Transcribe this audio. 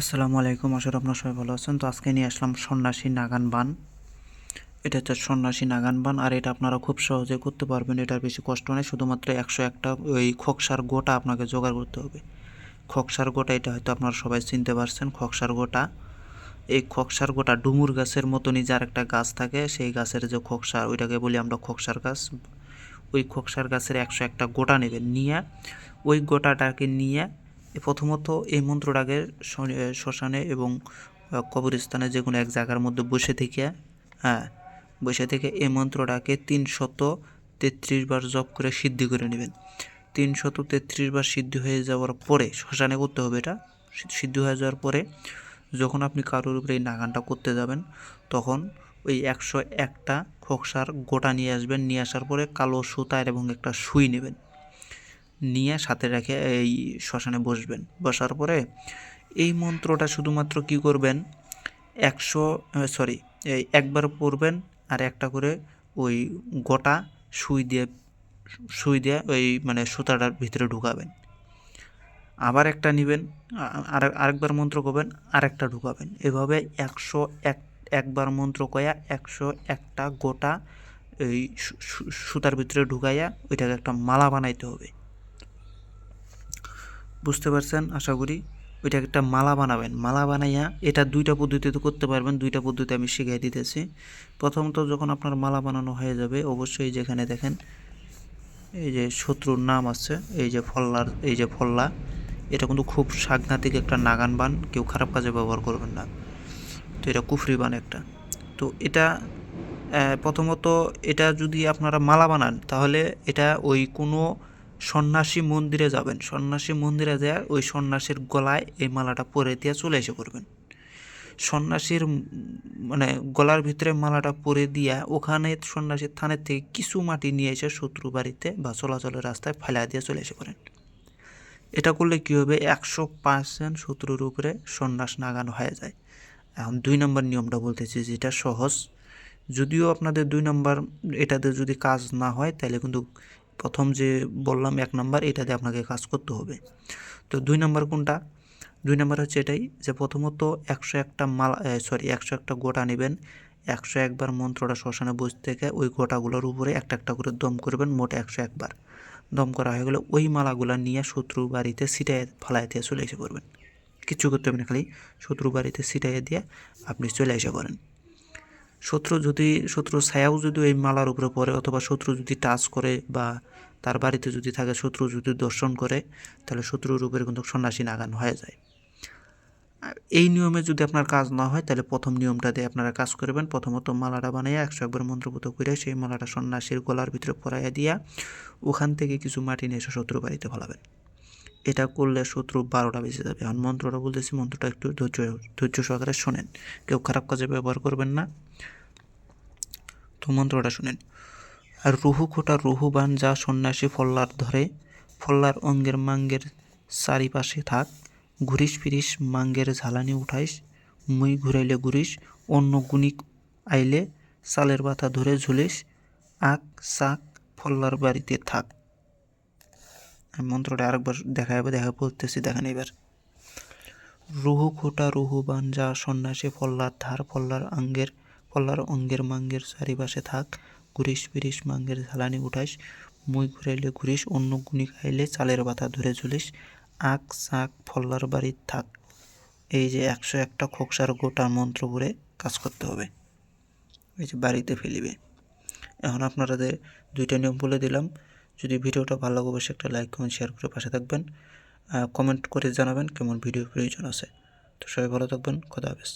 আসসালামু আলাইকুম, আশা করি আপনার সবাই ভালো আছেন। তো আজকে নিয়ে আসলাম সন্ন্যাসী নাগান বান। এটা হচ্ছে সন্ন্যাসী নাগান বান, আর এটা আপনারা খুব সহজে করতে পারবেন, এটার বেশি কষ্ট নেই। শুধুমাত্র একশো একটা ওই খোকসার গোটা আপনাকে জোগাড় করতে হবে। খোকসার গোটা, এটা হয়তো আপনারা সবাই চিনতে পারছেন, খোকসার গোটা। এই খোকসার গোটা ডুমুর গাছের মতনই যার একটা গাছ থাকে, সেই গাছের যে খোকসা, ওইটাকে বলি আমরা খোকসার গাছ। ওই খোকসার গাছের একশো একটা গোটা নেবেন, নিয়ে ওই গোটাটাকে নিয়ে প্রথমত এই মন্ত্রটাকে শ্মশানে এবং কবরস্থানে যে কোনো এক জায়গার মধ্যে বসে থেকে হ্যাঁ বসে থেকে এই মন্ত্রটাকে তিনশত তেত্রিশ বার জপ করে সিদ্ধি করে নেবেন। তিনশত তেত্রিশ বার সিদ্ধি হয়ে যাওয়ার পরে, শ্মশানে করতে হবে এটা সিদ্ধি হয়ে যাওয়ার পরে যখন আপনি কারোর উপরে এই নাগানটা করতে যাবেন, তখন ওই একশো একটা খোকসার গোটা নিয়ে আসবেন, নিয়ে আসার পরে কালো সুতার এবং একটা সুই নেবেন। নিয়ে সাথে রেখে এই শ্মশানে বসবেন। বসার পরে এই মন্ত্রটা শুধুমাত্র কি করবেন? একশো সরি এই একবার পড়বেন আর একটা করে ওই গোটা সুই দিয়ে সুই দিয়ে ওই মানে সুতাটার ভিতরে ঢুকাবেন। আবার একটা নেবেন আর আরেকবার মন্ত্র করবেন, আরেকটা ঢুকাবেন। এভাবে একশো এক, একবার মন্ত্র কয়া একশো একটা গোটা এই সুতার ভিতরে ঢুকাইয়া ওইটাকে একটা মালা বানাইতে হবে। বুঝতে পারছেন? আশা করি ওইটা একটা মালা বানাবেন। মালা বানাইয়া এটা দুইটা পদ্ধতিতে করতে পারবেন, দুইটা পদ্ধতি আমি শিখিয়ে দিতেছি। প্রথমত যখন আপনার মালা বানানো হয়ে যাবে, অবশ্যই যেখানে দেখেন, এই যে শত্রুর নাম আছে, এই যে ফল্লার, এই যে ফল্লা, এটা কিন্তু খুব সাংঘাতিক একটা নাগান বান, কেউ খারাপ কাজে ব্যবহার করবেন না। তো এটা কুফরি বান একটা। তো এটা প্রথমত এটা যদি আপনারা মালা বানান, তাহলে এটা ওই কোনো সন্ন্যাসী মন্দিরে যাবেন। সন্ন্যাসী মন্দিরে যায় ওই সন্ন্যাসীর গলায় এই মালাটা পরে দিয়ে চলে এসে করবেন সন্ন্যাসীর মানে গলার ভিতরে মালাটা পরে দিয়া ওখানে সন্ন্যাসীর থানের থেকে কিছু মাটি নিয়ে এসে শত্রু বাড়িতে বা চলাচলের রাস্তায় ফেলা দিয়ে চলে এসে পড়েন। এটা করলে কী হবে? একশো পার্সেন্ট শত্রুর উপরে সন্ন্যাস নাগানো হয়ে যায়। এখন দুই নম্বর নিয়মটা বলতেছি যেটা সহজ। যদিও আপনাদের দুই নম্বর, এটাতে যদি কাজ না হয় তাহলে কিন্তু প্রথম যে বললাম এক নম্বর, এটাতে আপনাকে কাজ করতে হবে। তো দুই নম্বর কোনটা? দুই নম্বর হচ্ছে এটাই যে প্রথমত একশো একটা মালা সরি একশো একটা গোটা নেবেন। একশো একবার মন্ত্রটা শ্মশানে বসে থেকে ওই গোটাগুলোর উপরে একটা একটা করে দম করবেন, মোট একশো একবার। দম করা হয়ে গেলে ওই মালাগুলো নিয়ে শত্রু বাড়িতে ছিটাই ফালাই দিয়ে চলে এসে করবেন কিচ্ছু করতে হবে না খালি, শত্রু বাড়িতে ছিটাইয়ে দিয়ে আপনি চলে এসে করেন শত্রু যদি শত্রু ছায়াও যদি এই মালার উপরে পড়ে অথবা শত্রু যদি টাচ করে বা তার বাড়িতে যদি থাকে, শত্রু যদি দর্শন করে, তাহলে শত্রুর উপরে কিন্তু সন্ন্যাসী নাগান হয়ে যায়। এই নিয়মে যদি আপনার কাজ না হয়, তাহলে প্রথম নিয়মটা দিয়ে আপনারা কাজ করবেন। প্রথমত মালাটা বানাইয়া একশো একবার মন্ত্রপুত করে সেই মালাটা সন্ন্যাসীর গলার ভিতরে পরাইয়া দিয়া ওখান থেকে কিছু মাটি নিয়ে এসে শত্রু বাড়িতে ফলাবেন। এটা করলে শত্রু বারোটা বেঁচে যাবে। এখন মন্ত্রটা বলতেছি, মন্ত্রটা একটু ধৈর্য ধৈর্য সহকারে শোনেন। কেউ খারাপ কাজে ব্যবহার করবেন না। তো মন্ত্রটা শোনেন। আর রুহু খোটা রুহুবান যা সন্ন্যাসী ফল্লার ধরে, ফল্লার অঙ্গের মাঙ্গের চারিপাশে থাক, ঘুরিস ফিরিস মাঙ্গের ঝালানি উঠাইস, মুই ঘুরাইলে ঘুরিস, অন্য গুণিক আইলে চালের বাতা ধরে ঝুলিস, আক সাক ফল্লার বাড়িতে থাক। আমি মন্ত্রটা আরেকবার দেখা যাবে দেখা বলতেছি, দেখেন এবার রুহু খোটা, রুহু বাঞ্জা, সন্ন্যাসী ফল্লার ধার, ফল্লার আঙ্গের, ফল্লার অঙ্গের মাঙ্গের চারিপাশে থাক, ঘুরিস ফিরিস মাঙ্গের ঝালানি উঠাইস, মুই ঘুরাইলে ঘুরিস, অন্য গুণি খাইলে চালের বাতা ধরে ঝুলিস আক সাক ফল্লার বাড়ির থাক। এই যে একশো একটা খোকসার গোটা মন্ত্র করে কাজ করতে হবে। এই যে বাড়িতে ফেলিবে। এখন আপনাদের দুইটা নিয়ম বলে দিলাম। যদি ভিডিওটা ভালো লাগে, অবশ্যই একটা লাইক কমেন্ট শেয়ার করে পাশে থাকবেন। কমেন্ট করে জানাবেন কেমন ভিডিও প্রয়োজন আছে। তো সবাই ভালো থাকবেন, খোদা হাফেজ।